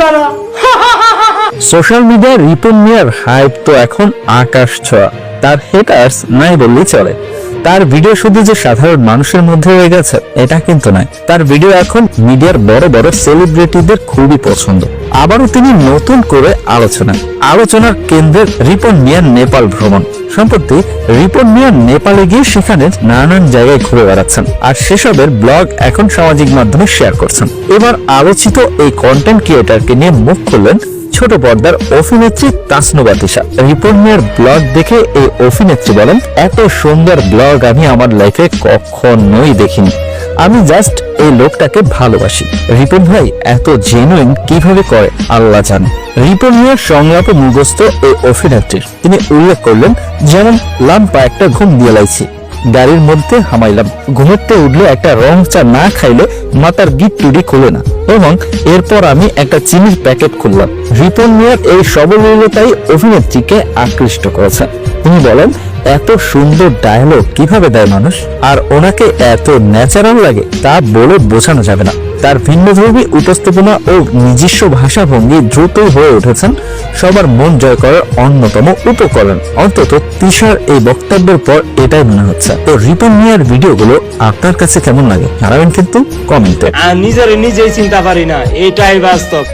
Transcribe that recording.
কারা সোশ্যাল মিডিয়ায় রিপন মিয়ার হাইপ তো এখন আকাশ ছোঁয়া। তার হেটার্স নাই বললেই চলে। তার ভিডিও শুধু যে সাধারণ মানুষের মধ্যে হয়ে গেছে, এটা কিন্তু নয়। তার ভিডিও এখন মিডিয়ার বড় বড় সেলিব্রিটিদের খুবই পছন্দ। আবারও তিনি নতুন করে আলোচনা। আলোচনার কেন্দ্রের রিপন মিয়ার নেপাল ভ্রমণ। সম্প্রতি রিপন মিয়ার নেপালে গিয়ে সেখানে নানান জায়গায় ঘুরে বেড়াচ্ছেন আর সেসবের ব্লগ এখন সামাজিক মাধ্যমে শেয়ার করছেন। এবার আলোচিত এই কন্টেন্ট ক্রিয়েটারকে নিয়ে মুখ খুললেন ছোট পর্দার অভিনেত্রী তাসনুবা তিশা মিয়ার ব্লগ দেখে এই অভিনেত্রী বলেন, এত সুন্দর ব্লগ আমি আমার লাইফে কখনোই দেখিনি। আমি জাস্ট এই লোকটাকে ভালোবাসি। রিপন ভাই, এত জেনুইন কীভাবে করে? আল্লাহ জানে। রিপন মিয়ার সংলাপে মুখস্থ এই অভিনেত্রীর তিনি উল্লেখ করলেন, যেমন লাম্পা একটা ঘুম দিয়ে লাইছি। গাড়ির মধ্যে হামাইলাম। ঘুমোতে উঠলে একটা রং চা না খাইলে মাথার গিট টুডি খুলে না। এবং এরপর আমি একটা চিনির প্যাকেট খুললাম। রিপন মিয়ার এই সবলীলতাই অভিনেত্রীকে আকৃষ্ট করেছে। তিনি বলেন, এত সুন্দর ডায়লগ কীভাবে দেয় মানুষ? আর ওনাকে এত ন্যাচারাল লাগে, তা বলে বোঝানো যাবে না। তার ভিন্নধর্মী উপস্থাপনা ও নিজস্ব ভাষাভঙ্গি দ্রুতই হয়ে উঠেছেন সবার মন জয় করার অন্যতম উপকরণ। অন্তত তিশার এই বক্তব্যের পর এটাই মনে হচ্ছে। তো রিপন মিয়ার ভিডিওগুলো আপনার কাছে কেমন লাগে? জানাবেন কিন্তু কমেন্টে। নিজের নিজেই চিন্তা পারি না, এটাই বাস্তব।